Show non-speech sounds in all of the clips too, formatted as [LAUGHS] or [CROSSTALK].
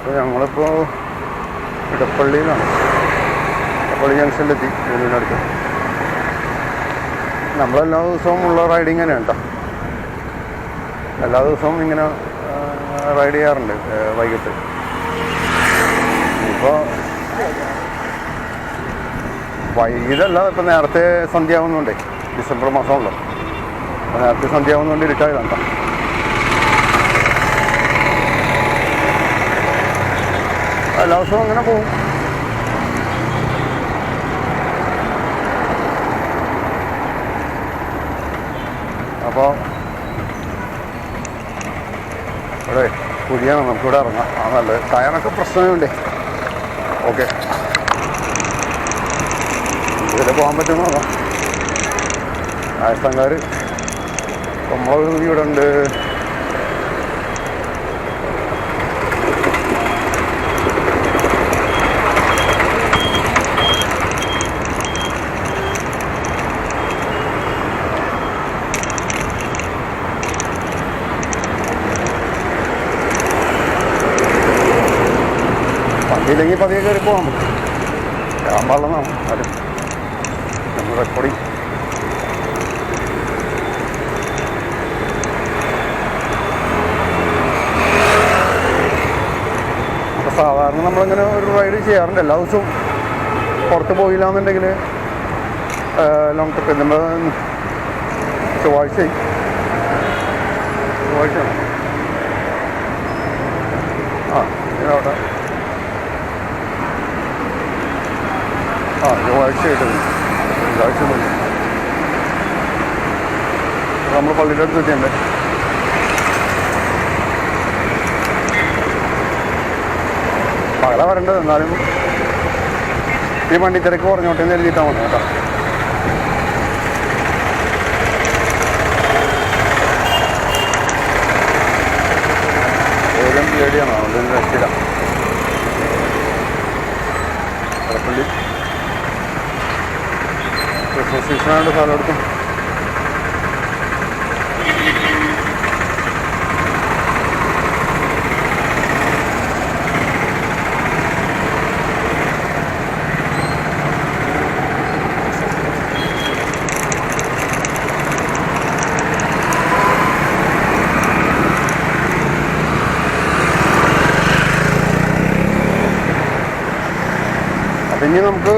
അപ്പോൾ ഞങ്ങളിപ്പോൾ ഇടപ്പള്ളിയിലാണ്. ഇടപ്പള്ളി ജംഗ്ഷനിലെത്തി അടുത്ത് നമ്മളെല്ലാ ദിവസവും ഉള്ള റൈഡിങ് തന്നെ എല്ലാ ദിവസവും ഇങ്ങനെ റൈഡ് ചെയ്യാറുണ്ട് വൈകിട്ട്. ഇപ്പോൾ വൈകിട്ടല്ല ഇപ്പം നേരത്തെ സന്ധ്യ ആവുന്നുണ്ടേ ഡിസംബർ മാസമുള്ളൂ നേരത്തെ സന്ധ്യ ആവുന്നുണ്ട് ഇരുട്ടായതാണ് കേട്ടോ. എല്ലാ ദിവസവും അങ്ങനെ പോകും അപ്പോൾ ഇവിടെ കുഴിയാണ് നമുക്കിവിടെ ഇറങ്ങാം ആ നല്ലത് ടയറൊക്കെ പ്രശ്നമുണ്ടേ ഓക്കെ ഇതിൽ പോകാൻ പറ്റുന്ന നോക്കാം രാജസ്ഥാൻകാർ നമ്മളെ ഇവിടെ ഉണ്ട് വണ്ടിയില്ലെങ്കിൽ പതിയെ കയറി പോകാൻ പറ്റും. കയറാൻ പാടില്ലെന്നാണ് അത് നമ്മൾ റെക്കോർഡിങ് അപ്പോൾ സാധാരണ നമ്മളിങ്ങനെ ഒരു റൈഡ് ചെയ്യാറുണ്ട്. എല്ലാ ദിവസവും പുറത്ത് പോയില്ല എന്നുണ്ടെങ്കിൽ ലോങ് ട്രിപ്പ് നമ്മൾ ചൊവ്വാഴ്ച ചൊവ്വാഴ്ച ആ അവിടെ ആ തിങ്കളാഴ്ച നമ്മൾ പള്ളിയുടെ അടുത്ത് എത്തിയണ്ടേ പകല വരേണ്ടത്. എന്നാലും ഈ വണ്ടി തിരക്ക് കുറഞ്ഞോട്ടെ എന്ന് എഴുതിയിട്ടാൽ കേട്ടോ. ഏതും പേടിയാണോ? അതുകൊണ്ട് രക്ഷയില്ല. സീസണായിട്ട് പലയിടത്തും അപ്പം ഇനി നമുക്ക്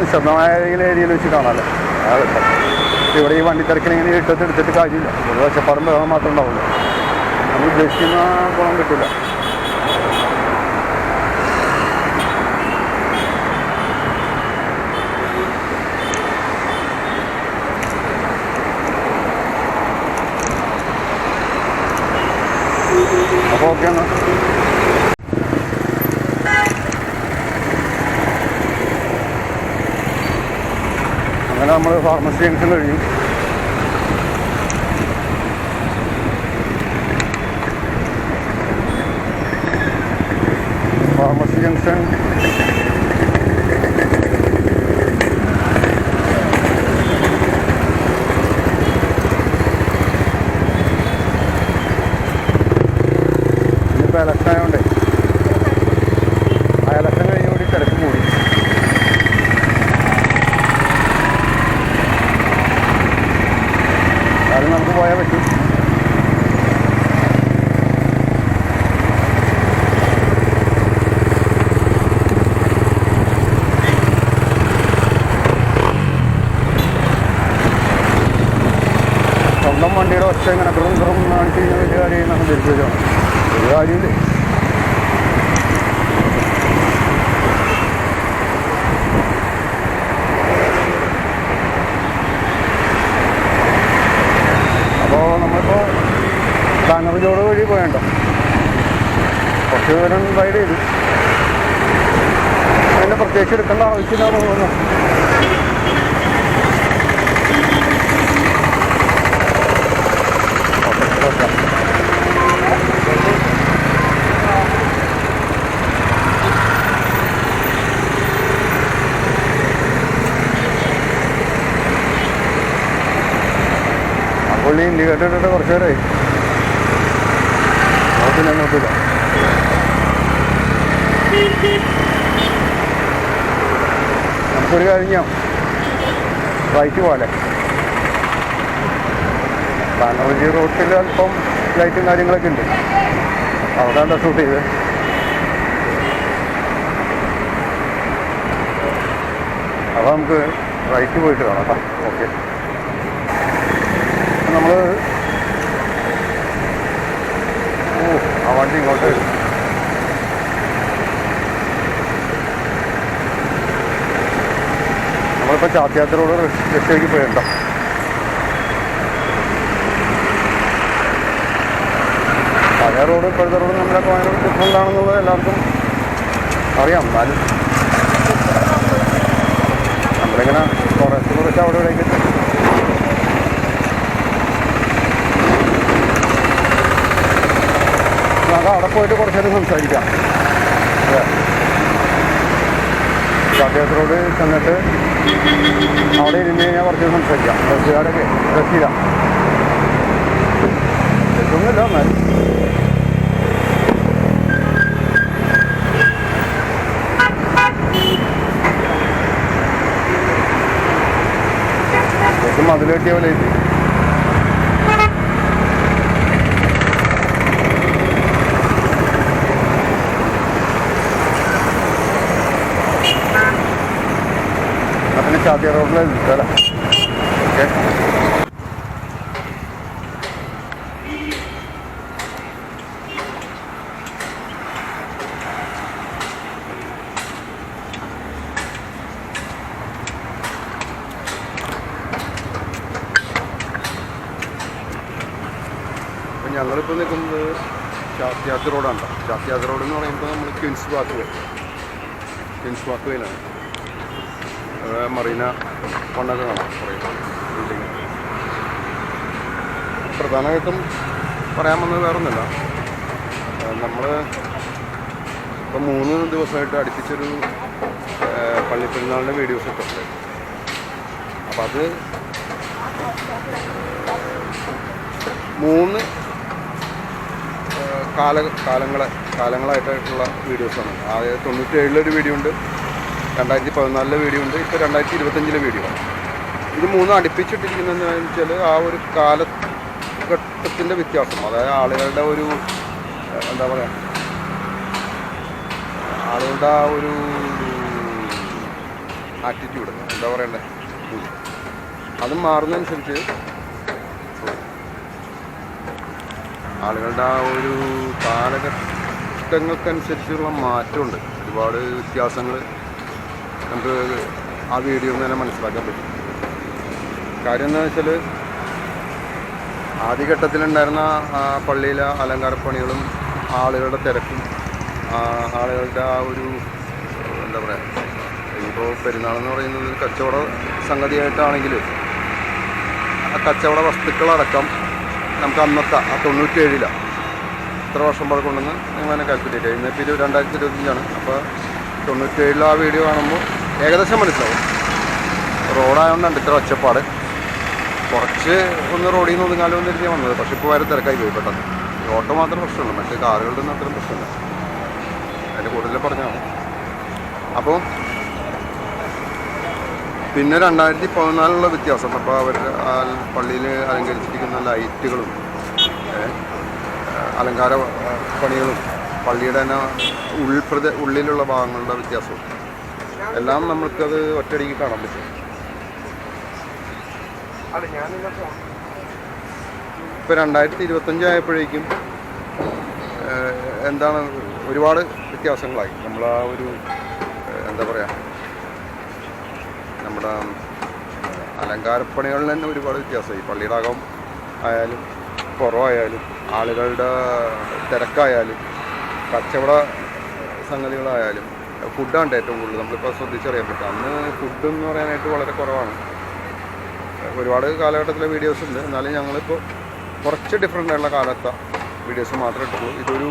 നിശബ്ദമായ ഏരിയയിൽ വെച്ച് കാണാമല്ലോ ഇവിടെ ഈ വണ്ടി തിരക്കിന് ഇങ്ങനെ ഇട്ടത്ത് എടുത്തിട്ട് കാര്യമില്ല. ഒരു ഒച്ചപ്പാടും വേഗം മാത്രം ഉണ്ടാവുള്ളൂ. നമ്മൾ ഉദ്ദേശിക്കുന്ന ഗുണം കിട്ടില്ല അപ്പോൾ ഓക്കെ എന്നാൽ നമ്മൾ ഫാർമസി ജംഗ്ഷൻ കഴിഞ്ഞു ഫാർമസി ജംഗ്ഷൻ ഇന്നിപ്പോൾ ഇലക്ഷൻ ആയതുകൊണ്ടേ ആ ഇലക്ഷൻ കഴിഞ്ഞുകൂടി തിരക്ക് കൂടി അത് നമുക്ക് പോയാൽ പറ്റും സ്വന്തം വണ്ടിയുടെ ഒച്ച ഇങ്ങനെ ക്രം ക്രം കാണിച്ച് കഴിഞ്ഞാൽ വലിയ കാര്യം നമ്മൾ ധരിച്ചു ഒരു കാര്യമില്ലേ അപ്പോൾ നമ്മളിപ്പോൾ ബാനർ ജോഡ് വഴി പോയണ്ടോ കുറച്ച് ദൂരം റൈഡ് ചെയ്തു. അതിനെ പ്രത്യേകിച്ച് എടുക്കേണ്ട ആവശ്യമില്ലാന്ന് തോന്നുന്നു ആ പുള്ളി ഇൻഡിക്കേറ്റർ ഇട്ടിട്ട് കുറച്ച് നേരമായി നോക്കില്ല നമുക്കൊരു കഴിഞ്ഞോ റൈറ്റ് പോലെ. ബാനർജി റോട്ടിൽ അല്പം ലൈറ്റും കാര്യങ്ങളൊക്കെ ഉണ്ട്. അവിടെ എന്താ ഷൂട്ട് ചെയ്ത് അപ്പോൾ നമുക്ക് റൈറ്റ് പോയിട്ട് കാണാം കേട്ടോ ഓക്കെ നമ്മൾ ഓ ആ വണ്ടി ഇങ്ങോട്ട് ചാത്തിയാത്ര റോഡ് രക്ഷയ്ക്ക് പോയണ്ട പഴയ റോഡ് ഇപ്പോഴത്തെ റോഡ് നമ്മളൊക്കെ ഭയങ്കര ഡിഫറന്റ് ആണെന്നുള്ളത് എല്ലാവർക്കും അറിയാം. എന്നാലും നമ്മളിങ്ങനെ കുറച്ച് കുറച്ച് അവിടെ ഇവിടേക്ക് നമുക്ക് അവിടെ പോയിട്ട് കുറച്ച് നേരം സംസാരിക്കാം. അതെ. ചാത്തിയാത്ര ചെന്നിട്ട് അവിടെ ഇരുന്ന് കഴിഞ്ഞാൽ കുറച്ച് സംസാരിക്കാം. ബസ്സുകാരൊക്കെ ബസ്സില്ല എത്തുന്നില്ല എന്നാലും. കെട്ടിയ പോലെ ആയിട്ട്. ചാത്തിയ റോഡിൽ സ്ഥലം ഓക്കെ ഞങ്ങളിപ്പോൾ നിൽക്കുന്നത് ചാത്തിയാത്ത് റോഡാണ് ട്ടോ. റോഡ് എന്ന് പറയുമ്പോൾ നമ്മൾ ക്വിൻസ് പാത്ത് വേ ക്വിൻസ് വേയിലാണ് അവിടെ മറീന കൊണ്ടൊക്കെ കാണാം. പ്രധാനമായിട്ടും പറയാൻ വന്നത് വേറെ ഒന്നുമില്ല നമ്മൾ ഇപ്പം മൂന്ന് ദിവസമായിട്ട് അടുപ്പിച്ചൊരു പള്ളിപ്പെരുന്നാളിന്റെ വീഡിയോസ് ഇട്ടുണ്ട് അപ്പം അത് മൂന്ന് കാല കാലങ്ങളെ കാലങ്ങളായിട്ടുള്ള വീഡിയോസാണ് ആദ്യം തൊണ്ണൂറ്റേഴിലൊരു വീഡിയോ ഉണ്ട്. രണ്ടായിരത്തി പതിനാലിലെ വീഡിയോ ഉണ്ട്. ഇപ്പോൾ രണ്ടായിരത്തി ഇരുപത്തഞ്ചിലെ വീഡിയോ ഇത് മൂന്നും അടുപ്പിച്ചിട്ടിരിക്കുന്നതെന്ന് വെച്ചാൽ ആ ഒരു കാലഘട്ടത്തിന്റെ വ്യത്യാസം. അതായത് ആളുകളുടെ ഒരു എന്താ പറയുക ആളുകളുടെ ആ ഒരു ആറ്റിറ്റ്യൂഡ് എന്താ പറയണ്ടേ? അത് മാറുന്നതനുസരിച്ച് ആളുകളുടെ ആ ഒരു കാലഘട്ടങ്ങൾക്കനുസരിച്ചുള്ള മാറ്റമുണ്ട്. ഒരുപാട് വ്യത്യാസങ്ങൾ നമുക്ക് ആ വീഡിയോ തന്നെ മനസ്സിലാക്കാൻ പറ്റും. കാര്യം എന്താ വെച്ചാൽ ആദ്യഘട്ടത്തിലുണ്ടായിരുന്ന പള്ളിയിലെ അലങ്കാരപ്പണികളും ആളുകളുടെ തിരക്കും ആളുകളുടെ ആ ഒരു എന്താ പറയുക ഇപ്പോൾ പെരുന്നാളെന്ന് പറയുന്നത് കച്ചവട സംഗതിയായിട്ടാണെങ്കിൽ ആ കച്ചവട വസ്തുക്കളടക്കം നമുക്ക് അന്നത്തെ ആ തൊണ്ണൂറ്റേഴിലാണ് എത്ര വർഷം പഴക്കമുണ്ടെന്ന് നിങ്ങൾ തന്നെ കാൽക്കുലേറ്റ് ചെയ്യുന്നത് ഇന്നിപ്പോൾ ഇത് രണ്ടായിരത്തി ഇരുപത്തഞ്ചാണ് അപ്പോൾ തൊണ്ണൂറ്റേഴിൽ ആ വീഡിയോ കാണുമ്പോൾ ഏകദേശം മനസ്സിലാവും. റോഡായതുകൊണ്ടാണ് ഇത്ര ഒച്ചപ്പാട്. കുറച്ച് ഒന്ന് റോഡിൽ നിന്ന് ഒതുങ്ങാലോ എന്ന് കരുതിയാണ് വന്നത്. പക്ഷേ ഇപ്പോൾ വരെ തിരക്കായി പോയി പെട്ടെന്ന്. ഓട്ടോ മാത്രം പ്രശ്നമുള്ളൂ. മറ്റേ കാറുകളുടെ ഒന്നും അത്രയും പ്രശ്നമില്ല. അതിന്റെ കൂടുതൽ പറഞ്ഞാണ് അപ്പോൾ പിന്നെ രണ്ടായിരത്തി പതിനാലിലുള്ള വ്യത്യാസം. അപ്പോൾ അവർ പള്ളിയിൽ അലങ്കരിച്ചിരിക്കുന്ന ലൈറ്റുകളും അലങ്കാര പണികളും പള്ളിയുടെ തന്നെ ഉൾപ്രദ ഉള്ളിലുള്ള ഭാഗങ്ങളുടെ വ്യത്യാസവും. എല്ലാം നമ്മൾക്കത് ഒറ്റയടിക്ക് കാണാൻ പറ്റും. ഇപ്പോൾ രണ്ടായിരത്തി ഇരുപത്തഞ്ച് ആയപ്പോഴേക്കും എന്താണ് ഒരുപാട് വ്യത്യാസങ്ങളായി. നമ്മൾ ആ ഒരു എന്താ പറയുക നമ്മുടെ അലങ്കാരപ്പണികളിൽ തന്നെ ഒരുപാട് വ്യത്യാസമായി. പള്ളിയുടെ അകം ആയാലും കുറവായാലും ആളുകളുടെ തിരക്കായാലും കച്ചവട സംഗതികളായാലും ഫുഡാണ് ഏറ്റവും കൂടുതൽ. നമ്മളിപ്പോൾ ശ്രദ്ധിച്ചറിയാൻ പറ്റും. അന്ന് ഫുഡ് എന്ന് പറയാനായിട്ട് വളരെ കുറവാണ്. ഒരുപാട് കാലഘട്ടത്തിലെ വീഡിയോസ് ഉണ്ട്. എന്നാലും ഞങ്ങളിപ്പോൾ കുറച്ച് ഡിഫറെന്റ് ആയിട്ടുള്ള കാലത്തെ വീഡിയോസ് മാത്രമേ ഇട്ടുള്ളൂ. ഇതൊരു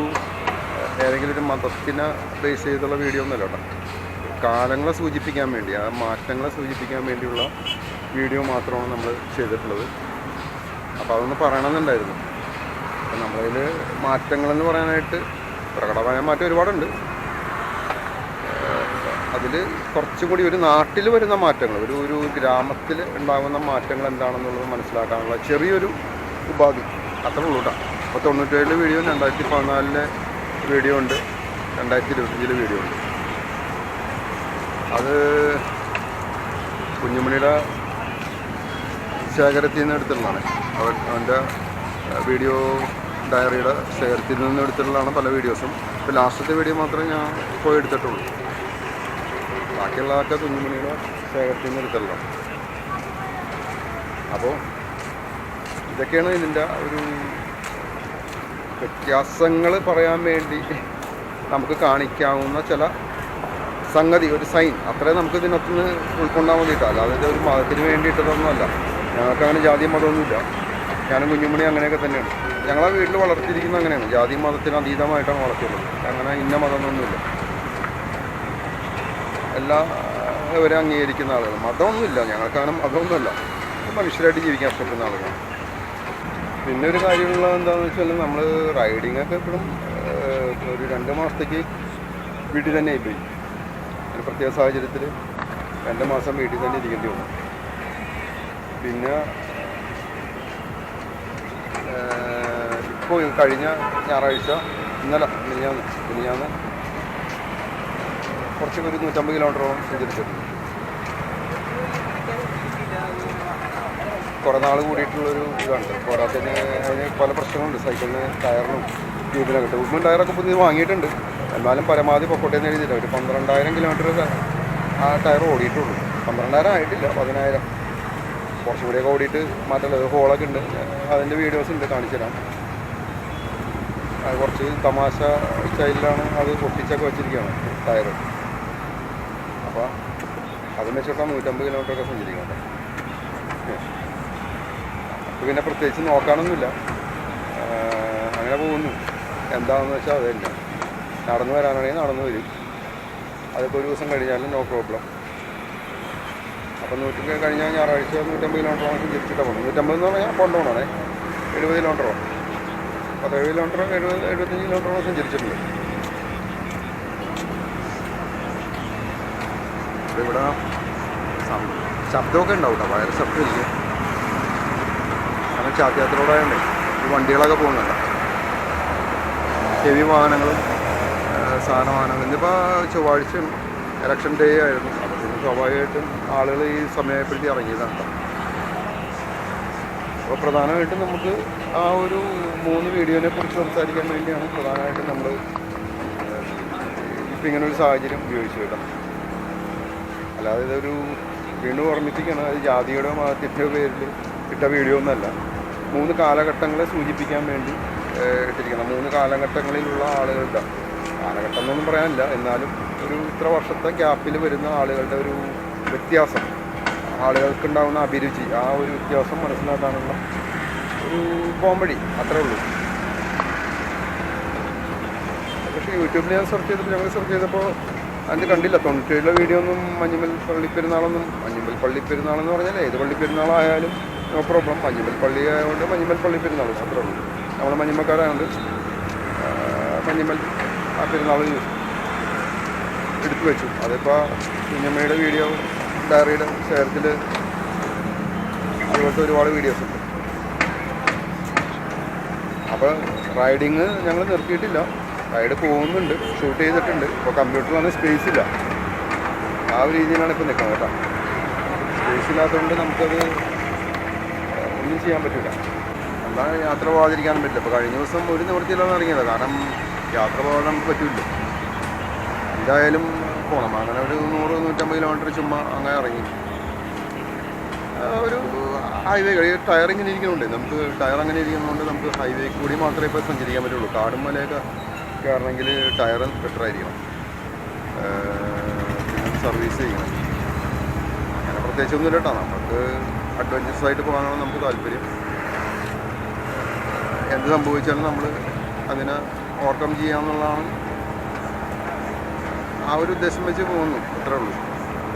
ഏതെങ്കിലും ഒരു മതത്തിനെ ബേസ് ചെയ്തുള്ള വീഡിയോ ഒന്നുമല്ല കേട്ടോ. കാലങ്ങളെ സൂചിപ്പിക്കാൻ വേണ്ടി ആ മാറ്റങ്ങളെ സൂചിപ്പിക്കാൻ വേണ്ടിയുള്ള വീഡിയോ മാത്രമാണ് നമ്മൾ ചെയ്തിട്ടുള്ളത്. അപ്പോൾ അതൊന്ന് പറയണമെന്നുണ്ടായിരുന്നു. അപ്പം നമ്മളതിൽ മാറ്റങ്ങളെന്ന് പറയാനായിട്ട് പ്രകടമായ മാറ്റം ഒരുപാടുണ്ട്. അതിൽ കുറച്ചുകൂടി ഒരു നാട്ടിൽ വരുന്ന മാറ്റങ്ങൾ ഒരു ഒരു ഗ്രാമത്തിൽ ഉണ്ടാകുന്ന മാറ്റങ്ങൾ എന്താണെന്നുള്ളത് മനസ്സിലാക്കാനുള്ള ചെറിയൊരു ഉപാധി അത്രേ ഉള്ളൂ കേട്ടോ അപ്പോൾ തൊണ്ണൂറ്റേഴിലെ വീഡിയോ രണ്ടായിരത്തി പതിനാലിലെ വീഡിയോ ഉണ്ട്. രണ്ടായിരത്തി ഇരുപത്തഞ്ചിലെ വീഡിയോ ഉണ്ട്. അത് കുഞ്ഞുമണിയുടെ ശേഖരത്തിൽ നിന്ന് എടുത്തിട്ടുള്ളതാണ്. അവൻ അവന്റെ വീഡിയോ ഡയറിയുടെ ശേഖരത്തിൽ നിന്ന് എടുത്തിട്ടുള്ളതാണ് പല വീഡിയോസും ഇപ്പോൾ ലാസ്റ്റത്തെ വീഡിയോ മാത്രമേ ഞാൻ പോയി എടുത്തിട്ടുള്ളൂ. ബാക്കിയുള്ളതൊക്കെ കുഞ്ഞുമണിയുടെ ശേഖരത്തിൽ നിന്ന് എടുത്തല്ലോ. അപ്പോൾ ഇതൊക്കെയാണ് ഇതിന്റെ ഒരു വ്യത്യാസങ്ങൾ പറയാൻ വേണ്ടി നമുക്ക് കാണിക്കാവുന്ന ചില സംഗതി ഒരു സൈൻ. അത്രേ നമുക്ക് ഇതിനകത്തുനിന്ന് ഉൾക്കൊണ്ടാൻ വേണ്ടിയിട്ടാണ് അല്ലാതെ ഒരു മതത്തിന് വേണ്ടിയിട്ടതൊന്നുമല്ല. ഞങ്ങൾക്ക് അങ്ങനെ ജാതി മതമൊന്നുമില്ല. ഞാനും കുഞ്ഞുമണി അങ്ങനെയൊക്കെ തന്നെയാണ്. ഞങ്ങളെ വീട്ടിൽ വളർത്തിയിരിക്കുന്നത് അങ്ങനെയാണ്. ജാതി മതത്തിന് അതീതമായിട്ടാണ് വളർത്തിയുള്ളത് അങ്ങനെ ഇന്ന മതമൊന്നുമില്ല. എല്ലാ ഇവരെ അംഗീകരിക്കുന്ന ആളുകൾ. മതമൊന്നുമില്ല. ഞങ്ങൾക്കാണ് മതമൊന്നുമല്ല. മനുഷ്യരായിട്ട് ജീവിക്കാൻ ഇഷ്ടപ്പെടുന്ന ആളുകളാണ്. പിന്നെ ഒരു കാര്യമുള്ള എന്താണെന്ന് വെച്ചാൽ നമ്മൾ റൈഡിംഗ് ഒക്കെ എപ്പോഴും ഒരു രണ്ട് മാസത്തേക്ക് വീട്ടിൽ തന്നെ ആയിപ്പോയി. ഒരു പ്രത്യേക സാഹചര്യത്തിൽ രണ്ട് മാസം വീട്ടിൽ തന്നെ ഇരിക്കേണ്ടി വന്നു. പിന്നെ ഇപ്പോൾ കഴിഞ്ഞ ഞായറാഴ്ച ഇന്നലെ മിനിഞ്ഞാന്ന് മിനിഞ്ഞാന്ന് കുറച്ച് ഒരു നൂറ്റമ്പത് കിലോമീറ്ററോളം സഞ്ചരിച്ചിട്ടുണ്ട് കുറേ നാൾ കൂടിയിട്ടുള്ളൊരു ഇതാണ്. പോരാത്തതിന് അതിന് പല പ്രശ്നങ്ങളുണ്ട്. സൈക്കിളിന് ടയറിനും ട്യൂബിനൊക്കെ. ഉപ്പും ടയറൊക്കെ പുതിയ വാങ്ങിയിട്ടുണ്ട്. എന്നാലും പരമാവധി പൊക്കോട്ടേന്ന് എഴുതിയില്ല ഒരു പന്ത്രണ്ടായിരം കിലോമീറ്റർ ആ ടയർ ഓടിയിട്ടുള്ളൂ. പന്ത്രണ്ടായിരം ആയിട്ടില്ല. പതിനായിരം. കുറച്ചും കൂടിയൊക്കെ ഓടിയിട്ട് മാറ്റമുള്ളത് ഹോളൊക്കെ ഉണ്ട്. അതിന്റെ വീഡിയോസ് ഉണ്ട് കാണിച്ചു തരാം. അത് കുറച്ച് തമാശ സ്റ്റൈലിലാണ് അത് പൊട്ടിച്ചൊക്കെ വെച്ചിരിക്കുകയാണ് ടയർ അപ്പോൾ അതിന് വെച്ചിട്ടാണ് നൂറ്റമ്പത് കിലോമീറ്റർ ഒക്കെ സഞ്ചരിക്കുന്നത് അപ്പോൾ പിന്നെ പ്രത്യേകിച്ച് നോക്കാനൊന്നുമില്ല. അങ്ങനെ പോകുന്നു. എന്താണെന്ന് വെച്ചാൽ അത് തന്നെ. നടന്നു വരാനാണെങ്കിൽ നടന്നു വരും. അതിപ്പോൾ ഒരു ദിവസം കഴിഞ്ഞാലും നോ പ്രോബ്ലം അപ്പോൾ നൂറ്റി കഴിഞ്ഞാൽ ഞായറാഴ്ച നൂറ്റമ്പത് കിലോമീറ്ററോളം സഞ്ചരിച്ചിട്ട് പോകുന്നത്. നൂറ്റമ്പത് എന്ന് പറഞ്ഞാൽ കൊണ്ടുപോകണേ എഴുപത് കിലോമീറ്ററോ പത്തേഴ് കിലോമീറ്റർ എഴുപത് എഴുപത്തഞ്ച് കിലോമീറ്ററോളം സഞ്ചരിച്ചിട്ടുണ്ട് ഇവിടെ ശബ്ദമൊക്കെ ഉണ്ടാവും കേട്ടോ വയറ് ശബ്ദമില്ല കാരണം ചാത്തിയാത്രയോടെ വണ്ടികളൊക്കെ പോകുന്നുണ്ട്. ഹെവി വാഹനങ്ങളും സാധന വാഹനങ്ങൾ ഇന്നിപ്പോൾ ചൊവ്വാഴ്ച ഇലക്ഷൻ ഡേ ആയിരുന്നു. അപ്പോൾ പിന്നെ സ്വാഭാവികമായിട്ടും ആളുകൾ ഈ സമയപ്പെടുത്തി ഇറങ്ങിയതാണ് അപ്പോൾ പ്രധാനമായിട്ടും നമുക്ക് ആ ഒരു മൂന്ന് വീഡിയോനെ കുറിച്ച് സംസാരിക്കാൻ വേണ്ടിയാണ് പ്രധാനമായിട്ടും നമ്മൾ ഇപ്പം ഇങ്ങനൊരു സാഹചര്യം ഉപയോഗിച്ചു കേട്ടോ അല്ലാതെ ഇതൊരു വീണ്ടും ഓർമ്മിപ്പിക്കണം. അത് ജാതിയുടെ മതത്തിന്റെ പേരിൽ ഇട്ട വീഡിയോ ഒന്നല്ല. മൂന്ന് കാലഘട്ടങ്ങളെ സൂചിപ്പിക്കാൻ വേണ്ടി ഇട്ടിരിക്കണം. മൂന്ന് കാലഘട്ടങ്ങളിലുള്ള ആളുകളുടെ കാലഘട്ടം എന്നൊന്നും പറയാനില്ല. എന്നാലും ഒരു ഇത്ര വർഷത്തെ ഗ്യാപ്പിൽ വരുന്ന ആളുകളുടെ ഒരു വ്യത്യാസം ആളുകൾക്കുണ്ടാകുന്ന അഭിരുചി ആ ഒരു വ്യത്യാസം മനസ്സിലാക്കാനുള്ള ഒരു കോമഡി അത്രേ ഉള്ളൂ. പക്ഷേ യൂട്യൂബിൽ ഞാൻ സെർച്ച് ചെയ്തപ്പോൾ ഞങ്ങൾ സെർച്ച് ചെയ്തപ്പോൾ അതിന് കണ്ടില്ല. തൊണ്ണൂറ്റേഴിലെ വീഡിയോ ഒന്നും മഞ്ഞുമൽ മഞ്ഞുമ്പൽ മഞ്ഞുമൽ പള്ളിപ്പെരുന്നാളെന്ന് പറഞ്ഞാൽ ഏത് പള്ളി പെരുന്നാളായാലും നോ പ്രോബ്ലം മഞ്ഞുമൽ പള്ളി ആയതുകൊണ്ട് മഞ്ഞുമൽ പള്ളിപ്പെരുന്നാൾ അത്രേ ഉള്ളൂ. നമ്മൾ മഞ്ഞുമക്കാരായതുകൊണ്ട് ആ, മഞ്ഞുമൽ ആ പെരുന്നാളിൽ എടുത്തു വെച്ചു. അതിപ്പോൾ കുഞ്ഞമ്മയുടെ വീഡിയോ ഡയറിയുടെ ശേഖരത്തിൽ അതുപോലത്തെ ഒരുപാട് വീഡിയോസ് ഉണ്ട്. അപ്പോൾ റൈഡിങ് ഞങ്ങൾ നിർത്തിയിട്ടില്ല. റൈഡ് പോകുന്നുണ്ട് ഷൂട്ട് ചെയ്തിട്ടുണ്ട്. ഇപ്പോൾ കമ്പ്യൂട്ടറിലാണ് സ്പേസ് ഇല്ല. ആ ഒരു രീതിയിലാണ് ഇപ്പോൾ നിൽക്കുന്നത് കേട്ടോ. സ്പേസ് ഇല്ലാത്തതുകൊണ്ട് നമുക്കത് ഒന്നും ചെയ്യാൻ പറ്റില്ല എന്നാൽ യാത്ര പോകാതിരിക്കാനും പറ്റില്ല. ഇപ്പോൾ കഴിഞ്ഞ ദിവസം ഒരു നിവൃത്തിയിലാണ് ഇറങ്ങിയത്. കാരണം യാത്ര പോകാൻ നമുക്ക് പറ്റില്ല. എന്തായാലും പോകണം അങ്ങനെ ഒരു നൂറ് നൂറ്റമ്പത് കിലോമീറ്റർ ചുമ്മാ അങ്ങനെ ഇറങ്ങി. ഒരു ഹൈവേ കഴിയും ടയർ ഇങ്ങനെ ഇരിക്കുന്നുണ്ട്. നമുക്ക് ടയർ അങ്ങനെ ഇരിക്കുന്നതുകൊണ്ട് നമുക്ക് ഹൈവേ കൂടി മാത്രമേ ഇപ്പോൾ സഞ്ചരിക്കാൻ പറ്റുള്ളൂ. കാടും മലയൊക്കെ കയറണമെങ്കിൽ ടയർ ബെറ്റർ ആയിരിക്കണം. പിന്നെ സർവീസ് ചെയ്യണം. അങ്ങനെ പ്രത്യേകിച്ചൊന്നുമില്ല കേട്ടോ നമുക്ക് അഡ്വഞ്ചറസ് ആയിട്ട് പോകാനാണ് നമുക്ക് താല്പര്യം. എന്ത് സംഭവിച്ചാലും നമ്മൾ അതിനെ ഓവർകം ചെയ്യാമെന്നുള്ളതാണ് ആ ഒരു ഉദ്ദേശം വെച്ച് പോകുന്നു. അത്രേ ഉള്ളൂ.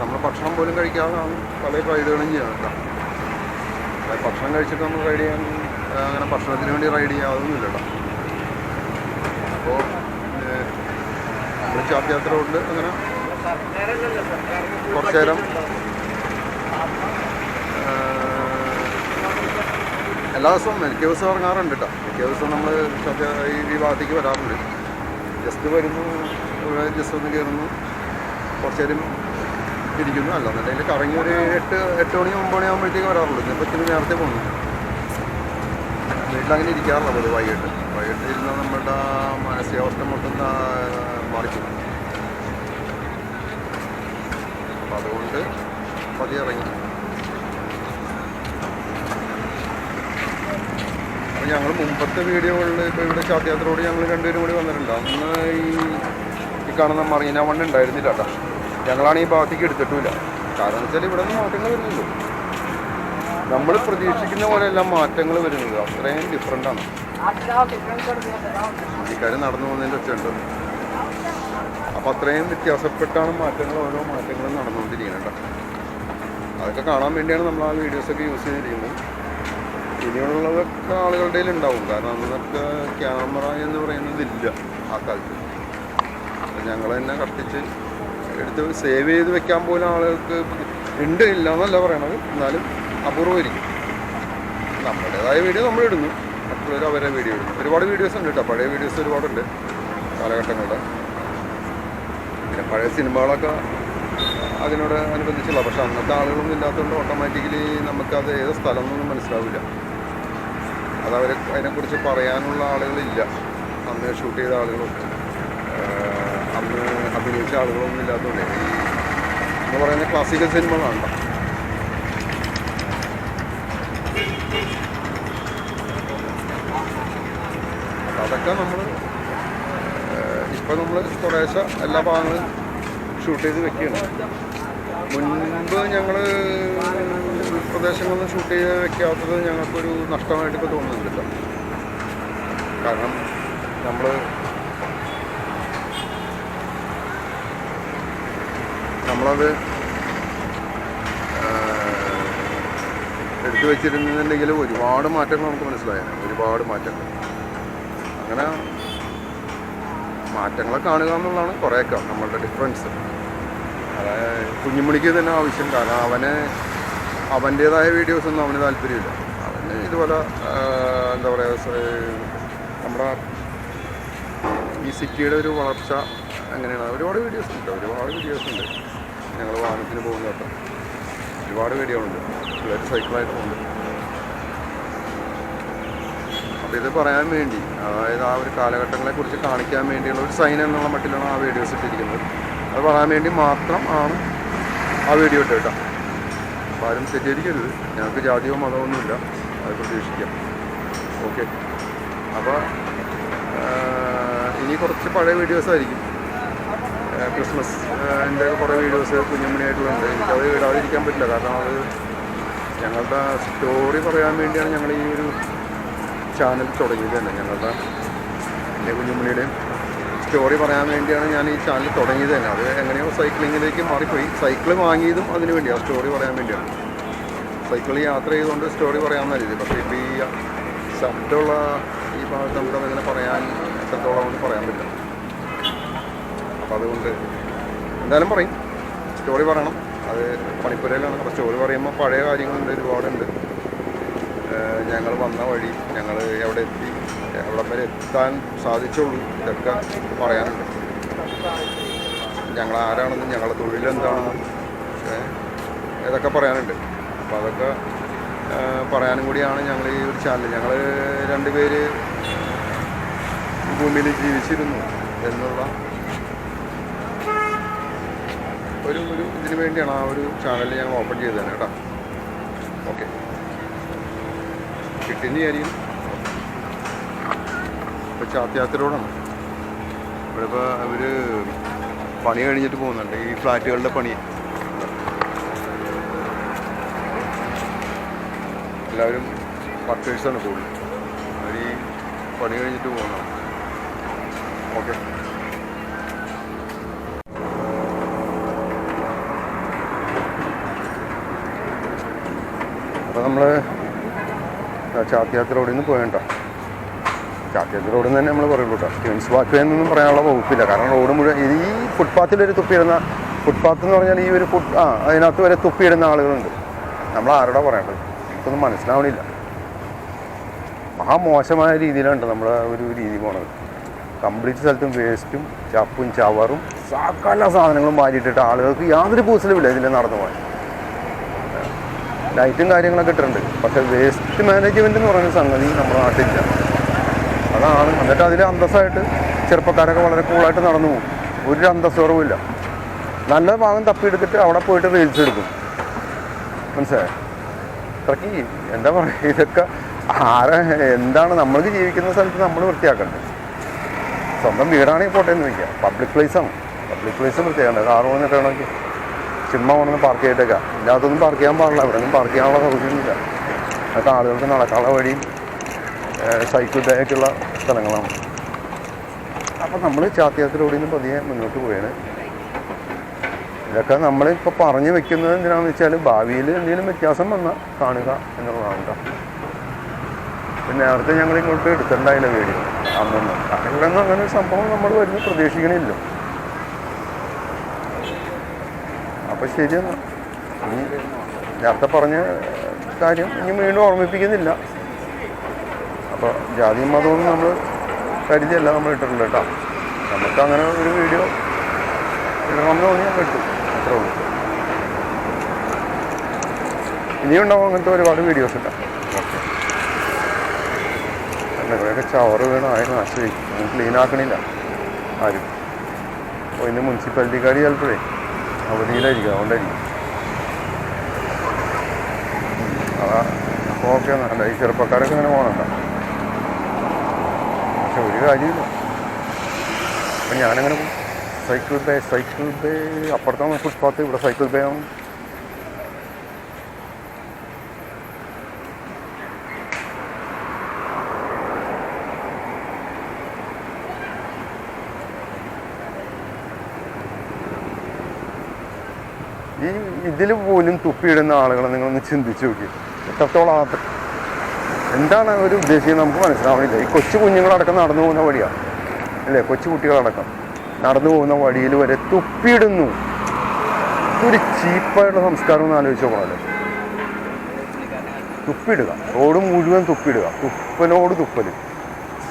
നമ്മൾ ഭക്ഷണം പോലും കഴിക്കാതാണ് പല റൈഡുകളും ചെയ്യണം കേട്ടോ. ഭക്ഷണം കഴിച്ചിട്ട് നമ്മൾ റൈഡ് ചെയ്യാൻ അങ്ങനെ ഭക്ഷണത്തിന് വേണ്ടി റൈഡ് ചെയ്യാതൊന്നുമില്ല കേട്ടോ. അപ്പോൾ ചാത്ത് യാത്ര കൊണ്ട് അങ്ങനെ. കുറച്ച് നേരം എല്ലാ ദിവസവും മിക്ക ദിവസവും ഇറങ്ങാറുണ്ട് കേട്ടോ. മിക്ക ദിവസവും നമ്മൾ ഈ ഭാഗത്തേക്ക് വരാറുണ്ട്. ജസ്റ്റ് വരുന്നു ജസ്റ്റ് ഒന്ന് കയറുന്നു. കുറച്ച് നേരം ഇരിക്കുന്നു അല്ലെന്നുണ്ടെങ്കിൽ കറങ്ങി ഒരു എട്ട് എട്ട് മണി ഒമ്പത് മണി ആകുമ്പോഴത്തേക്ക് വരാറുള്ളൂ. ഇന്നിപ്പോൾ ഇച്ചിരി നേരത്തെ പോകുന്നു. വീട്ടിലങ്ങനെ ഇരിക്കാറില്ല പൊതുവെ വൈകിട്ട്. വൈകിട്ട് ഇരുന്നാൽ നമ്മളുടെ മാനസികാവസ്ഥ മൊത്തം മാറിപ്പോകും അപ്പം അതുകൊണ്ട് പതിയെ ഇറങ്ങി അപ്പോൾ ഞങ്ങൾ മുമ്പത്തെ വീഡിയോകളിൽ ഇപ്പോൾ ഇവിടെ ചാത്തിയാത്രയോട് ഞങ്ങൾ രണ്ടുപേരും കൂടി വന്നിട്ടുണ്ട്. അന്ന് ഈ കാണുന്ന മറീന വണ്ണ് ഉണ്ടായിരുന്നില്ല കേട്ടോ. ഞങ്ങളാണ് ഈ ഭാഗത്തേക്ക് എടുത്തിട്ടില്ല കാരണം വെച്ചാൽ ഇവിടെ നിന്ന് മാറ്റങ്ങൾ വരുന്നുള്ളൂ നമ്മൾ പ്രതീക്ഷിക്കുന്ന പോലെയല്ല മാറ്റങ്ങൾ വരുന്നത്. അത്രയും ഡിഫറെന്റ് ആണ്. ഇന്ത്യക്കാർ നടന്നു പോകുന്നതിന്റെ ഒച്ചയുണ്ട്. അപ്പോൾ അത്രയും വ്യത്യാസപ്പെട്ടാണ് മാറ്റങ്ങൾ ഓരോ മാറ്റങ്ങളും നടന്നുകൊണ്ടിരിക്കുന്നത് കേട്ടോ. അതൊക്കെ കാണാൻ വേണ്ടിയാണ് നമ്മൾ ആ വീഡിയോസൊക്കെ യൂസ് ചെയ്തിരിക്കുന്നത്. ഇനിയുള്ളതൊക്കെ ആളുകളുടെ ഉണ്ടാവും. കാരണം അന്നൊക്കെ ക്യാമറ എന്ന് പറയുന്നതില്ല ആ കാലത്ത്. ഞങ്ങൾ തന്നെ കഷ്ടിച്ച് എടുത്ത് സേവ് ചെയ്ത് വെക്കാൻ പോലും ആളുകൾക്ക് ഉണ്ട് ഇല്ല എന്നല്ല പറയണത്. എന്നാലും അപൂർവമായിരിക്കും. നമ്മുടേതായ വീഡിയോ നമ്മൾ ഇടുന്നു. മറ്റുള്ളവർ അവരെ വീഡിയോ ഇടുന്നു. ഒരുപാട് വീഡിയോസ് ഉണ്ട് കേട്ടോ. പഴയ വീഡിയോസ് ഒരുപാടുണ്ട്. കാലഘട്ടങ്ങളുടെ പിന്നെ പഴയ സിനിമകളൊക്കെ അതിനോട് അനുബന്ധിച്ചുള്ള പക്ഷെ അന്നത്തെ ആളുകളൊന്നും ഇല്ലാത്തതുകൊണ്ട് ഓട്ടോമാറ്റിക്കലി നമുക്കത് ഏത് സ്ഥലം എന്നൊന്നും മനസ്സിലാവില്ല. അതവരെ അതിനെക്കുറിച്ച് പറയാനുള്ള ആളുകളില്ല. അന്ന് ഷൂട്ട് ചെയ്ത ആളുകളൊക്കെ അന്ന് അഭിനയിച്ച ആളുകളൊന്നും ഇല്ലാത്തതുകൊണ്ട്. എന്ന് പറയുന്ന ക്ലാസിക്കൽ സിനിമകളാണ് അതൊക്കെ നമ്മൾ ഇപ്പം നമ്മൾ കുറേശ്ശെ എല്ലാ ഭാഗങ്ങളും ഷൂട്ട് ചെയ്ത് വെക്കുകയാണ്. മുൻപ് ഞങ്ങൾ പ്രദേശങ്ങളൊന്നും ഷൂട്ട് ചെയ്ത് വെക്കാത്തത് ഞങ്ങൾക്കൊരു നഷ്ടമായിട്ട് ഇപ്പോൾ തോന്നുന്നുണ്ട് കാരണം നമ്മൾ നമ്മളത് എടുത്തു വെച്ചിരുന്നുണ്ടെങ്കിൽ ഒരുപാട് മാറ്റങ്ങൾ നമുക്ക് മനസ്സിലായാണ് ഒരുപാട് മാറ്റങ്ങൾ. അങ്ങനെ മാറ്റങ്ങളെ കാണുക എന്നുള്ളതാണ് കുറേയൊക്കെ നമ്മളുടെ ഡിഫറൻസ് അതായത് കുഞ്ഞുമണിക്ക് തന്നെ ആവശ്യം. കാരണം അവന് അവന്റേതായ വീഡിയോസൊന്നും അവന് താല്പര്യമില്ല. അവന് ഇതുപോലെ എന്താ പറയുക നമ്മുടെ ഈ സിറ്റിയുടെ ഒരു വളർച്ച അങ്ങനെയാണ്. ഒരുപാട് വീഡിയോസ് ഉണ്ട്. ഒരുപാട് വീഡിയോസ് ഉണ്ട്. ഞങ്ങൾ വാഹനത്തിന് പോകുന്ന കേട്ടോ. ഒരുപാട് വീഡിയോ ഉണ്ട്. പിള്ളേർ സൈക്കിളായിട്ട് പോകുന്നുണ്ട് അപ്പോൾ ഇത് പറയാൻ വേണ്ടി അതായത് ആ ഒരു കാലഘട്ടങ്ങളെക്കുറിച്ച് കാണിക്കാൻ വേണ്ടിയുള്ള ഒരു സൈൻ എന്നുള്ള മട്ടിലാണ് ആ വീഡിയോസ് ഇട്ടിരിക്കുന്നത്. അത് പറയാൻ വേണ്ടി മാത്രം ആണ് ആ വീഡിയോ ഇട്ട് കേട്ടോ. ആരും തെറ്റിദ്ധരിക്കരുത്. ഞങ്ങൾക്ക് ജാതിയോ മതമൊന്നുമില്ല അത് പ്രതീക്ഷിക്കാം. ഓക്കെ അപ്പോൾ ഇനി കുറച്ച് പഴയ വീഡിയോസ് ആയിരിക്കും. ക്രിസ്മസ് എന്റെ കുറേ വീഡിയോസ് കുഞ്ഞുമണിയായിട്ടുള്ളത് എനിക്കത് ഇടാതിരിക്കാൻ പറ്റില്ല. കാരണം അത് ഞങ്ങളുടെ സ്റ്റോറി പറയാൻ വേണ്ടിയാണ് ഞങ്ങൾ ഈ ഒരു ചാനൽ തുടങ്ങിയത് തന്നെ. ഞങ്ങളുടെ എന്റെ കുഞ്ഞുമണിയുടെയും സ്റ്റോറി പറയാൻ വേണ്ടിയാണ് ഞാൻ ഈ ചാനൽ തുടങ്ങിയത് തന്നെ. അത് എങ്ങനെയോ സൈക്ലിങ്ങിലേക്ക് മാറിപ്പോയി. സൈക്കിൾ വാങ്ങിയതും അതിന് വേണ്ടിയാണ് സ്റ്റോറി പറയാൻ വേണ്ടിയാണ്. സൈക്കിളിൽ യാത്ര ചെയ്തുകൊണ്ട് സ്റ്റോറി പറയാമെന്ന രീതി. പക്ഷേ ഇപ്പോൾ ഈ ശബ്ദമുള്ള ഈ ഭാഗത്ത് നമുക്ക് അങ്ങനെ പറയാൻ എത്രത്തോളം നമുക്ക് പറയാൻ പറ്റും അപ്പം അതുകൊണ്ട് എന്തായാലും പറയും. സ്റ്റോറി പറയണം. അത് പണിപ്പുരയിലാണ് അപ്പോൾ സ്റ്റോറി പറയുമ്പോൾ പഴയ കാര്യങ്ങളുണ്ട്. ഒരുപാടുണ്ട്. ഞങ്ങൾ വന്ന വഴി ഞങ്ങൾ എവിടെ എത്തി? എവിടെ വരെ എത്താൻ സാധിച്ചുള്ളൂ. ഇതൊക്കെ പറയാനുണ്ട്. ഞങ്ങൾ ആരാണെന്നും ഞങ്ങളുടെ തൊഴിലെന്താണെന്നും ഇതൊക്കെ പറയാനുണ്ട്. അപ്പോൾ അതൊക്കെ പറയാനും കൂടിയാണ് ഞങ്ങൾ ഈ ഒരു ചാനൽ ഞങ്ങൾ രണ്ടുപേര് ഭൂമിയിൽ ജീവിച്ചിരുന്നു എന്നുള്ള ഒരു ഒരു ഇതിന് വേണ്ടിയാണ് ആ ഒരു ചാനൽ ഞങ്ങൾ ഓപ്പൺ ചെയ്തത് കേട്ടോ. ഓക്കെ കിട്ടിയെന്ന് വിചാരിക്കും ഇപ്പോൾ ചാത്തിയാത്തിരോടാണ് ഇവിടെ ഇപ്പോൾ അവർ പണി കഴിഞ്ഞിട്ട് പോകുന്നുണ്ട്. ഈ ഫ്ലാറ്റുകളുടെ പണി. എല്ലാവരും വർക്കേഴ്സാണ് കൂടുതൽ. അവർ ഈ പണി കഴിഞ്ഞിട്ട് പോകുന്നതാണ് ഓക്കെ. അപ്പോൾ നമ്മൾ ചാത്തിയാത്ര റോഡിൽ നിന്ന് പോയണ്ട ചാത്തിയാത്ര റോഡിൽ നിന്ന് തന്നെ നമ്മൾ പറയുള്ളൂ കേട്ടോ. സ്റ്റീവൻസ് വാക്ക് എന്നൊന്നും പറയാനുള്ള വകുപ്പില്ല. കാരണം റോഡ് മുഴുവൻ ഈ ഫുട്പാത്തിലൊരു തുപ്പിയിടുന്ന ഫുട്പാത്ത് എന്ന് പറഞ്ഞാൽ ഈ ഒരു ഫുട് ആ അതിനകത്ത് വരെ തുപ്പിയിടുന്ന ആളുകളുണ്ട്. നമ്മൾ ആരോടാ പറയേണ്ടത്? എനിക്കൊന്നും മനസ്സിലാവണില്ല. മഹാമോശമായ രീതിയിലാണ് നമ്മുടെ ഒരു രീതി പോണത്. കംപ്ലീറ്റ് സ്ഥലത്തും വേസ്റ്റും ചപ്പും ചവറും സകല സാധനങ്ങളും മാറ്റിയിട്ടിട്ട് ആളുകൾക്ക് യാതൊരു പൂസലുമില്ല ഇതിൽ നടന്നു പോകാൻ. ലൈറ്റും കാര്യങ്ങളൊക്കെ ഇട്ടിട്ടുണ്ട്. പക്ഷേ വേസ്റ്റ് മാനേജ്മെന്റ് എന്ന് പറയുന്ന സംഗതി നമ്മുടെ നാട്ടിലില്ല. അതാണ്. എന്നിട്ട് അതിൽ അന്തസ്സായിട്ട് ചെറുപ്പക്കാരൊക്കെ വളരെ കൂളായിട്ട് നടന്നു പോകും. ഒരു അന്തസ്സുറവുമില്ല നല്ല ഭാഗം തപ്പിയെടുത്തിട്ട് അവിടെ പോയിട്ട് റീൽസ് എടുക്കും. മനസ്സിലായോ? അത്രയ്ക്ക് എന്താ പറയുക ഇതൊക്കെ ആരെ എന്താണ് നമ്മൾക്ക് ജീവിക്കുന്ന സ്ഥലത്ത് നമ്മൾ വൃത്തിയാക്കേണ്ടത്? സ്വന്തം വീടാണെങ്കിൽ പോട്ടെ എന്ന് വയ്ക്കുക പബ്ലിക് പ്ലേസാണ് പബ്ലിക് പ്ലേസ് വൃത്തിയാക്കേണ്ടത്. കാറ് വന്നിട്ട് നോക്കി ചുമ്മാ കൊണ്ടൊന്ന് പാർക്ക് ചെയ്തേക്കാം ഇല്ലാത്തൊന്നും പാർക്ക് ചെയ്യാൻ പാടില്ല. എവിടെയൊന്നും പാർക്ക് ചെയ്യാനുള്ള സൗകര്യമൊന്നുമില്ല. അതൊക്കെ ആളുകൾക്ക് നടക്കാനുള്ള വഴിയും സൈക്കിൾ ബാഗൊക്കെയുള്ള സ്ഥലങ്ങളാണ്. അപ്പം നമ്മൾ ചാത്തിയാത്തിലൂടെ നിന്ന് പതിയെ മുന്നോട്ട് പോവുകയാണ് ഇതൊക്കെ നമ്മളിപ്പോൾ പറഞ്ഞു വെക്കുന്നത് എന്തിനാണെന്ന് വെച്ചാൽ ഭാവിയിൽ എന്തെങ്കിലും വ്യത്യാസം വന്നാൽ കാണുക എന്നുള്ളതാണ് കേട്ടോ പിന്നെ നേരത്തെ ഞങ്ങൾ ഇങ്ങോട്ട് എടുത്തിട്ടുണ്ടായില്ല വീഡിയോ അന്നൊന്നും. ഇവിടെ അങ്ങനെ ഒരു സംഭവം നമ്മൾ വരുന്ന പ്രതീക്ഷിക്കണില്ല. അപ്പോൾ ശരിയെന്നാ. ഇനി നേരത്തെ പറഞ്ഞ കാര്യം ഇനി വീണ്ടും ഓർമ്മിപ്പിക്കുന്നില്ല. അപ്പോൾ ജാതിയും മതവും നമ്മൾ കരുതിയല്ല നമ്മൾ ഇട്ടിട്ടുണ്ട് കേട്ടോ. നമുക്ക് അങ്ങനെ ഒരു വീഡിയോ ഇടണമെന്ന് ഞാൻ ഇട്ടു. അത്രേ ഉള്ളൂ. ഇനിയും ഉണ്ടാവും അങ്ങനത്തെ ഒരുപാട് വീഡിയോസ് ഉണ്ട്. ഓക്കെ. ഇവിടെയൊക്കെ ചവറ് വീണ് ആയി ആശ്രയിക്കും ക്ലീൻ ആക്കണില്ല. ആരും. അപ്പോൾ ഇന്ന് മുനിസിപ്പാലിറ്റിക്കാർ ചിലപ്പോഴേ അവധിയിലായിരിക്കും. അതുകൊണ്ടായിരിക്കും. അതാ. അപ്പോൾ ഓക്കെ നല്ല ഈ ചെറുപ്പക്കാരൊക്കെ ഇങ്ങനെ പോകണണ്ട പക്ഷെ ഒരു കാര്യമില്ല. അപ്പം ഞാനങ്ങനെ സൈക്കിൾ ബേ സൈക്കിൾ ബേ അപ്പുറത്താണ് ഫുട്പാത്ത് ഇവിടെ സൈക്കിൾ ബേ ആണ്. ഈ ഇതിൽ പോലും തുപ്പിയിടുന്ന ആളുകളെ നിങ്ങളൊന്ന് ചിന്തിച്ചു നോക്കി എത്രത്തോളം എന്താണ് അവർ ഉദ്ദേശിക്കുന്നത്? നമുക്ക് മനസ്സിലാവണില്ല. ഈ കൊച്ചു കുഞ്ഞുങ്ങളടക്കം നടന്നു പോകുന്ന വഴിയാണ് അല്ലേ? കൊച്ചു കുട്ടികളടക്കം നടന്നു പോകുന്ന വഴിയിൽ വരെ തുപ്പിയിടുന്നു. ഒരു ചീപ്പായിട്ടുള്ള സംസ്കാരം ഒന്ന് ആലോചിച്ച് നോക്കണമല്ലോ. തുപ്പിടുക റോഡ് മുഴുവൻ തുപ്പിടുക തുപ്പലോട് തുപ്പൽ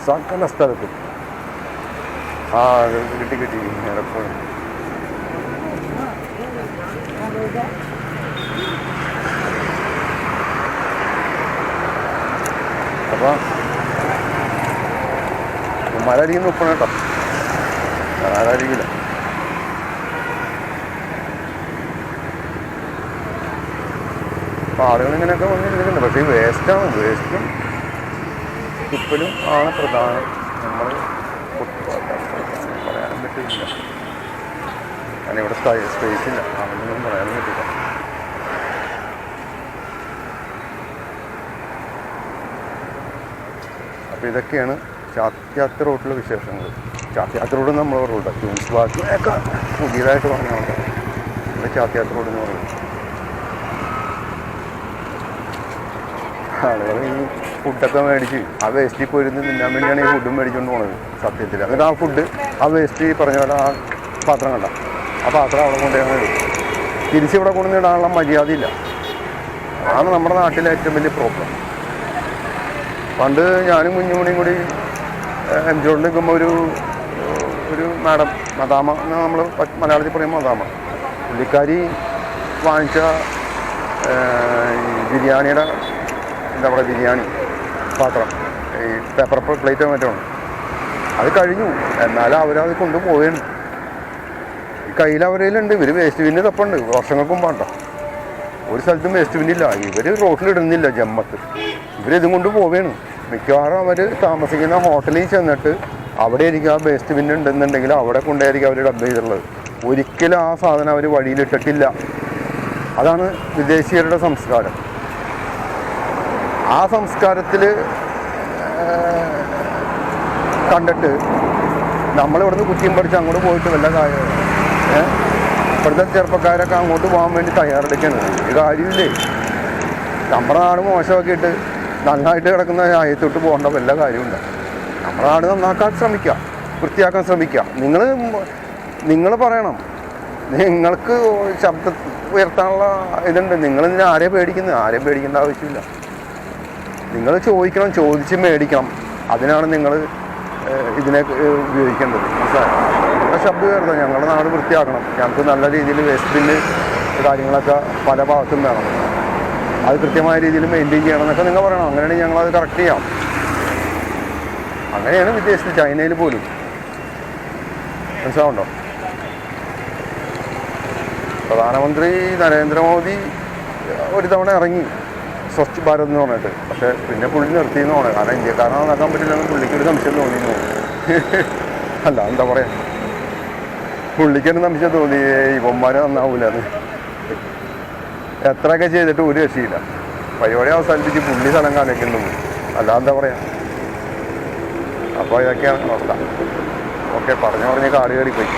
സകല സ്ഥലത്തും. ആ കിട്ടി കിട്ടി. എയർപോർട്ട് അപ്പോൾ ഉമ്മാരായിരിക്കും തുപ്പണം കേട്ടോ. ആരായിരിക്കില്ല അപ്പോൾ ആളുകൾ ഇങ്ങനെയൊക്കെ വന്നിരിക്കുന്നുണ്ട്. പക്ഷേ ഈ വേസ്റ്റാണ് വേസ്റ്റും തുപ്പലും ആണ് പ്രധാനം. നമ്മൾ പറയാനും പറ്റില്ല. കാരണം ഇവിടെ സ്പേസ് ഇല്ല. അതൊന്നും പറയാനും പറ്റില്ല. അപ്പോൾ ഇതൊക്കെയാണ് ചാത്യാത്ര റോഡിലെ വിശേഷങ്ങൾ ചാത്യാത്ര റോഡ് നമ്മൾ റോഡ് ജൂൺസ് ഭാഗത്തിലൊക്കെ പുതിയതായിട്ട് പറഞ്ഞുകൊണ്ട് നമ്മുടെ ചാത്യാത്ര റോഡ് എന്ന് പറയുന്നത് ആളുകൾ ഈ ഫുഡൊക്കെ മേടിച്ച് ആ വേസ്റ്റിൽ പോയിരുന്ന് തിന്നാൻ വേണ്ടിയാണ് ഈ ഫുഡും മേടിച്ചുകൊണ്ട് പോണത് സത്യത്തിൽ എന്നിട്ട് ആ ഫുഡ് ആ വേസ്റ്റ് പറഞ്ഞ പോലെ ആ പാത്രം കണ്ട. ആ പാത്രം അവിടെ കൊണ്ടുപോയി തിരിച്ചിവിടെ കൊണ്ടുവന്ന് ഇടാനുള്ള മര്യാദയില്ല. അതാണ് നമ്മുടെ നാട്ടിലെ ഏറ്റവും വലിയ പ്രോബ്ലം പണ്ട് ഞാനും കുഞ്ഞുമണിയും കൂടി എം ജി റോഡിൽ നിൽക്കുമ്പോൾ ഒരു ഒരു മാഡം മദാമ നമ്മൾ മലയാളത്തിൽ പറയുമ്പോൾ മദാമ. പുള്ളിക്കാരി വാങ്ങിച്ച ബിരിയാണിയുടെ എന്താ പറയുക ബിരിയാണി പാത്രം ഈ പേപ്പർ പ്ലേറ്റോ മറ്റോ ആണ് അത് കഴിഞ്ഞു. എന്നാലും അവരത് കൊണ്ടുപോവുകയാണ് കയ്യിൽ അവരേലുണ്ട് ഇവർ വേസ്റ്റ് ബിന്ന് തപ്പുണ്ട്. വർഷങ്ങൾക്ക് മുമ്പാണ്ടോ ഒരു സ്ഥലത്തും വേസ്റ്റ് ബിന്നില്ല ഇവർ റോട്ടിലിടുന്നില്ല ജമ്മത്ത്. ഇവരിതും കൊണ്ട് പോവുകയാണ് മിക്കവാറും അവർ താമസിക്കുന്ന ഹോട്ടലിൽ ചെന്നിട്ട് അവിടെ ആയിരിക്കും ആ വേസ്റ്റ് ബിൻ ഉണ്ടെന്നുണ്ടെങ്കിൽ അവിടെ കൊണ്ടായിരിക്കും അവർ ഡബ് ചെയ്തിട്ടുള്ളത്. ഒരിക്കലും ആ സാധനം അവർ വഴിയിലിട്ടിട്ടില്ല. അതാണ് വിദേശീയരുടെ സംസ്കാരം. ആ സംസ്കാരത്തിൽ കണ്ടിട്ട് നമ്മളിവിടുന്ന് കുറ്റിയും പഠിച്ച് അങ്ങോട്ട് പോയിട്ട് വല്ല കാര്യമാണ് ഏഹ് ഇപ്പോഴത്തെ ചെറുപ്പക്കാരൊക്കെ അങ്ങോട്ട് പോകാൻ വേണ്ടി തയ്യാറെടുക്കുന്നത് ഒരു കാര്യമില്ലേ? നമ്മുടെ നാട് മോശമാക്കിയിട്ട് നന്നായിട്ട് കിടക്കുന്ന ആയത്തോട്ട് പോകേണ്ട വല്ല കാര്യമുണ്ട്. നമ്മുടെ നാട് നന്നാക്കാൻ ശ്രമിക്കുക വൃത്തിയാക്കാൻ ശ്രമിക്കുക. നിങ്ങൾ നിങ്ങൾ പറയണം. നിങ്ങൾക്ക് ശബ്ദ ഉയർത്താനുള്ള ഇതുണ്ട്. നിങ്ങൾ ഇതിനെ ആരെയും പേടിക്കുന്നത്? ആരെയും പേടിക്കേണ്ട ആവശ്യമില്ല. നിങ്ങൾ ചോദിക്കണം ചോദിച്ച് മേടിക്കണം. അതിനാണ് നിങ്ങൾ ഇതിനെ ഉപയോഗിക്കേണ്ടത്. മനസ്സിലായോ? ശബ്ദം കയറുന്നത് ഞങ്ങളുടെ നാട് വൃത്തിയാക്കണം. ഞങ്ങൾക്ക് നല്ല രീതിയിൽ വേസ്റ്റ് ബില്ല് കാര്യങ്ങളൊക്കെ പല ഭാഗത്തും വേണം. അത് കൃത്യമായ രീതിയിൽ മെയിന്റെയിൻ ചെയ്യണം എന്നൊക്കെ നിങ്ങൾ പറയണം. അങ്ങനെയാണെങ്കിൽ ഞങ്ങളത് കറക്റ്റ് ചെയ്യാം. അങ്ങനെയാണ് വിദേശത്ത് ചൈനയിൽ പോലും. മനസ്സിലാവുണ്ടോ പ്രധാനമന്ത്രി നരേന്ദ്രമോദി ഒരു തവണ ഇറങ്ങി. സ്വച്ഛ് ഭാരത് എന്ന് പറഞ്ഞിട്ട്. പക്ഷേ പിന്നെ പുള്ളി നിർത്തിയെന്ന് പറഞ്ഞു കാരണം ഇന്ത്യക്കാരനെ നടക്കാൻ പറ്റില്ലെന്ന് പുള്ളിക്കൊരു സംശയം തോന്നിയെന്ന് തോന്നുന്നു. [LAUGHS] അല്ല എന്താ പറയാ? പുള്ളിക്കൊരു സംശയം തോന്നി ഇവന്മാരെ നന്നാവൂലെന്ന്. എത്രയൊക്കെ ചെയ്തിട്ട് ഒരു രക്ഷയില്ല. പരിപാടി അവസാനിപ്പിച്ച് പുള്ളി സ്ഥലം കാണിക്കുന്നു. അല്ല എന്താ പറയാ? അപ്പോൾ ഇതൊക്കെയാണ് അവസ്ഥ. ഓക്കെ പറഞ്ഞു പറഞ്ഞ് കാട് കയറി പോയി